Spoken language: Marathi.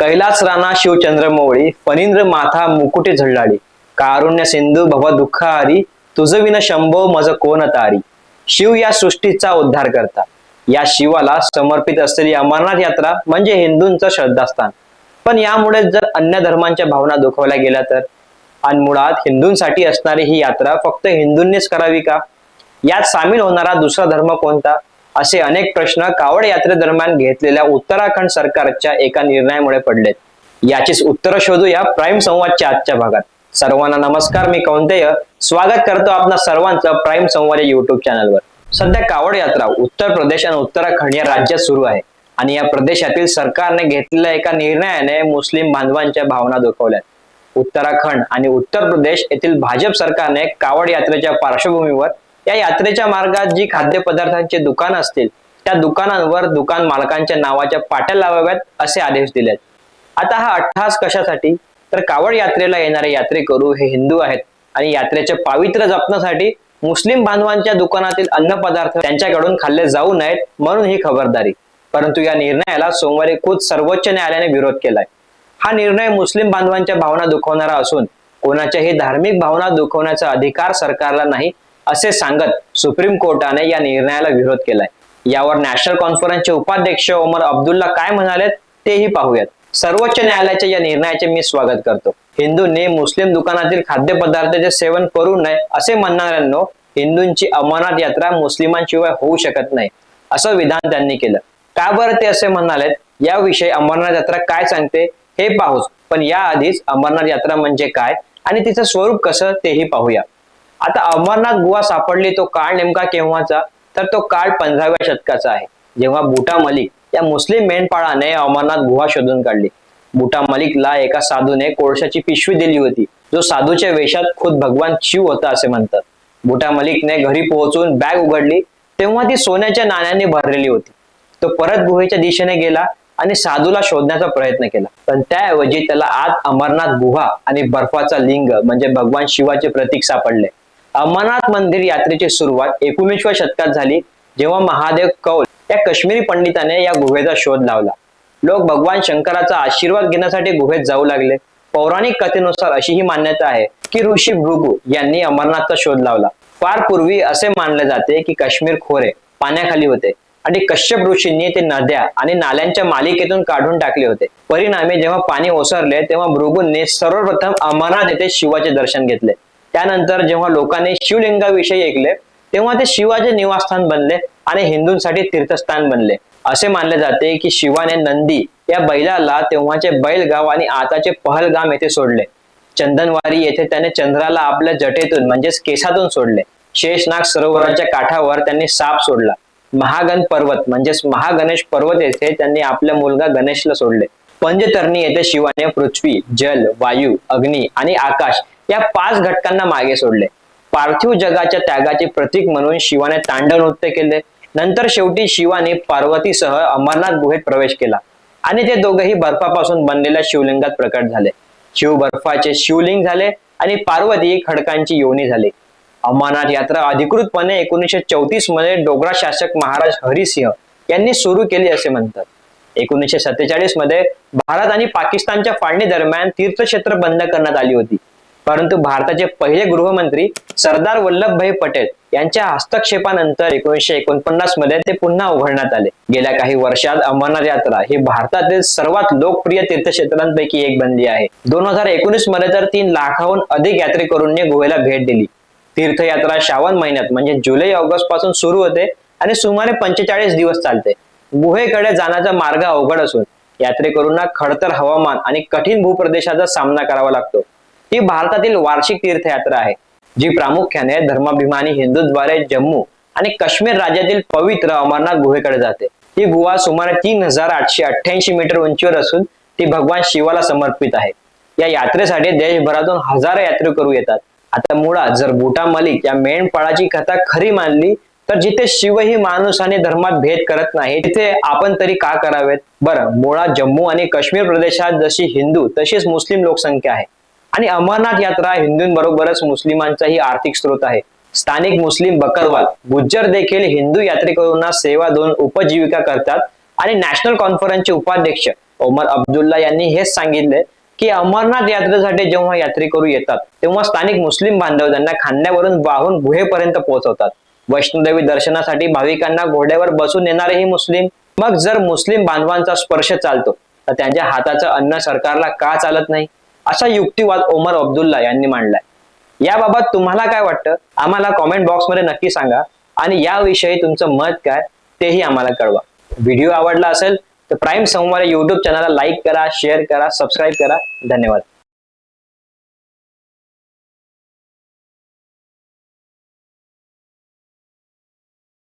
कैलास राणा शिवचंद्र मोवळी फणींद्र माथा मुकुटे झळाळी कारुण्य सिंधू भव दुःखारी तुझ विन शंभो मज कोण तारी. शिव या सृष्टीचा उद्धार करता या शिवाला समर्पित असलेली अमरनाथ यात्रा म्हणजे हिंदूंचं श्रद्धास्थान. पण यामुळे जर अन्य धर्मांच्या भावना दुखवल्या गेल्या तर? आणि मुळात हिंदूंसाठी असणारी ही यात्रा फक्त हिंदूंनीच करावी का? यात सामील होणारा दुसरा धर्म कोणता? असे अनेक प्रश्न कावड यात्रेदरम्यान घेतलेल्या उत्तराखंड सरकारच्या एका निर्णयामुळे पडलेत. याचीच उत्तर शोधूया प्राईम संवादच्या आजच्या भागात. सर्वांना नमस्कार मी कौंतेय. स्वागत करतो आपणा सर्वांचं प्राईम संवाद या युट्यूब चॅनलवर. सध्या कावड यात्रा उत्तर प्रदेश आणि उत्तराखंड या राज्यात सुरू आहे आणि या प्रदेशातील सरकारने घेतलेल्या एका निर्णयाने मुस्लिम बांधवांच्या भावना दुखवल्या उत्तराखंड आणि उत्तर प्रदेश येथील भाजप सरकारने कावड यात्रेच्या पार्श्वभूमीवर या यात्रेच्या मार्गात जी खाद्यपदार्थांचे दुकान असतील त्या दुकानांवर दुकान मालकांच्या नावाच्या पाट्या लावाव्यात असे आदेश दिलेत. आता हा अठ्ठास कशासाठी? तर कावड यात्रेला येणारे यात्रेकरू हे हिंदू आहेत आणि यात्रेचे पावित्र्य जपण्यासाठी मुस्लिम बांधवांच्या दुकानातील अन्नपदार्थ त्यांच्याकडून खाल्ले जाऊ नयेत म्हणून ही खबरदारी. परंतु या निर्णयाला सोमवारी खुद सर्वोच्च न्यायालयाने विरोध केलाय. हा निर्णय मुस्लिम बांधवांच्या भावना दुखवणारा असून कोणाच्याही धार्मिक भावना दुखवण्याचा अधिकार सरकारला नाही असे सांगत सुप्रीम कोर्टाने या निर्णयाला विरोध केलाय. यावर नॅशनल कॉन्फरन्सचे उपाध्यक्ष ओमर अब्दुल्ला काय म्हणालेत तेही पाहूयात. सर्वोच्च न्यायालयाच्या या निर्णयाचे मी स्वागत करतो. हिंदूंनी मुस्लिम दुकानातील खाद्यपदार्थाचे सेवन करू नये असे म्हणणाऱ्यांनो हिंदूंची अमरनाथ यात्रा मुस्लिमांशिवाय होऊ शकत नाही असं विधान त्यांनी केलं. का बरं ते असे म्हणालेत? याविषयी अमरनाथ यात्रा काय सांगते हे पाहूच. पण याआधीच अमरनाथ यात्रा म्हणजे काय आणि तिचं स्वरूप कसं तेही पाहूया. आता अमरनाथ गुहा सापडली तो काळ नेमका केव्हाचा? तर तो काळ पंधराव्या शतकाचा आहे. जेव्हा बुटा मलिक या मुस्लिम मेंढपाळाने अमरनाथ गुहा शोधून काढली. बुटा मलिकला एका साधूने कोळशाची पिशवी दिली होती. जो साधूच्या वेशात खुद भगवान शिव होता असे म्हणतात. बुटा मलिकने घरी पोहोचून बॅग उघडली तेव्हा ती सोन्याच्या नाण्याने भरलेली होती. तो परत गुहेच्या दिशेने गेला आणि साधूला शोधण्याचा प्रयत्न केला. पण त्याऐवजी त्याला आत अमरनाथ गुहा आणि बर्फाचा लिंग म्हणजे भगवान शिवाचे प्रतीक सापडले. अमरनाथ मंदिर यात्रेची सुरुवात एकोणीसव्या शतकात झाली जेव्हा महादेव कौल या काश्मीरी पंडिताने या गुहेचा शोध लावला. लोक भगवान शंकराचा आशीर्वाद घेण्यासाठी गुहेत जाऊ लागले. पौराणिक कथेनुसार अशी ही मान्यता आहे की ऋषी भृगू यांनी अमरनाथचा शोध लावला. फार पूर्वी असे मानले जाते की काश्मीर खोरे पाण्याखाली होते आणि कश्यप ऋषींनी ते नद्या आणि नाल्यांच्या मालिकेतून काढून टाकले होते. परिणामी जेव्हा पाणी ओसरले तेव्हा भृगूंनी सर्वप्रथम अमरनाथ येथे शिवाचे दर्शन घेतले. त्यानंतर जेव्हा लोकांनी शिवलिंगाविषयी ऐकले तेव्हा ते शिवाचे निवासस्थान बनले आणि हिंदूंसाठी तीर्थस्थान बनले. असे मानले जाते की शिवाने नंदी या बैलाला तेव्हाचे बैलगाव आणि आताचे पहलगाम येथे सोडले. चंदनवारी येथे त्याने चंद्राला आपल्या जटेतून म्हणजेच केसातून सोडले. शेषनाग सरोवराच्या काठावर त्यांनी साप सोडला. महागण पर्वत म्हणजेच महागणेश पर्वत येथे त्यांनी आपला मुलगा गणेशला सोडले. पंजतरणी येथे शिवाने पृथ्वी जल वायू अग्नी आणि आकाश या पाच घटकांना मागे सोडले. पार्थिव जगाच्या त्यागाचे प्रतीक म्हणून शिवाने तांडव नृत्य केले. नंतर शेवटी शिवाने पार्वतीसह अमरनाथ गुहेत प्रवेश केला. आणि ते दोघेही बर्फापासून बनलेल्या शिवलिंगात प्रकट झाले. शिव बर्फाचे शिवलिंग झाले आणि पार्वती खडकांची योनी झाली. अमरनाथ यात्रा अधिकृतपणे एकोणीसशे चौतीसमध्ये डोगरा शासक महाराज हरिसिंह यांनी सुरू केली असे म्हणतात. एकोणीसशे सत्तेचाळीसमध्ये भारत आणि पाकिस्तानच्या फाळणी दरम्यान तीर्थक्षेत्र बंद करण्यात आली होती. परंतु भारताचे पहिले गृहमंत्री सरदार वल्लभभाई पटेल यांच्या हस्तक्षेपानंतर एकोणीसशे एकोणपन्नासमध्ये ते पुन्हा उघडण्यात आले. गेल्या काही वर्षात अमरनाथ यात्रा ही भारतातील सर्वात लोकप्रिय तीर्थक्षेत्रांपैकी एक बनली आहे. दोन हजार एकोणीसमध्ये तर तीन लाखाहून अधिक यात्रेकरूंनी गोव्याला भेट दिली. तीर्थयात्रा श्रावण महिन्यात म्हणजे जुलै ऑगस्टपासून सुरू होते आणि सुमारे पंचेचाळीस दिवस चालते. गुहेकडे जाण्याचा मार्ग अवघड असून यात्रेकरूंना खडतर हवामान आणि कठीण भूप्रदेशाचा सामना करावा लागतो. ही भारतातील वार्षिक तीर्थयात्रा आहे जी प्रामुख्याने धर्माभिमानी हिंदूद्वारे जम्मू आणि काश्मीर राज्यातील पवित्र अमरनाथ गुहेकडे जाते. ही गुहा सुमारे तीन हजार आठशे अठ्ठ्याऐंशी मीटर उंचीवर असून ती भगवान शिवाला समर्पित आहे. या यात्रेसाठी देशभरातून हजारो यात्रेकरू येतात. आता मुळात जर बुटा मलिक या मेंढपाळाची कथा खरी मानली तर जिथे शिव ही माणूस आणि धर्मात भेद करत नाही तिथे आपण तरी का करावेत? बरं मुळात जम्मू आणि काश्मीर प्रदेशात जशी हिंदू तशीच मुस्लिम लोकसंख्या आहे. आणि अमरनाथ यात्रा हिंदूंबरोबरच मुस्लिमांचाही आर्थिक स्रोत आहे. स्थानिक मुस्लिम बकरवाल गुज्जर देखील हिंदू यात्रेकरूंना सेवा देऊन उपजीविका करतात आणि नॅशनल कॉन्फरन्सचे उपाध्यक्ष ओमर अब्दुल्ला यांनी हेच सांगितले की अमरनाथ यात्रेसाठी जेव्हा यात्रेकरू येतात तेव्हा स्थानिक मुस्लिम बांधव त्यांना खांद्यावरून वाहून गुहेपर्यंत पोहोचवतात. वैष्णोदेवी दर्शनासाठी भाविकांना घोड्यावर बसून येणारेही मुस्लिम. मग जर मुस्लिम बांधवांचा स्पर्श चालतो तर त्यांच्या हाताचं अन्न सरकारला का चालत नाही? असा युक्तिवाद ओमर अब्दुल्ला यांनी मांडलाय. याबाबत तुम्हाला काय वाटतं? आम्हाला कॉमेंट बॉक्समध्ये नक्की सांगा. आणि याविषयी तुमचं मत काय तेही आम्हाला कळवा. व्हिडिओ आवडला असेल तर प्राईम संवाद युट्यूब चॅनलला लाईक करा शेअर करा सबस्क्राईब करा. धन्यवाद.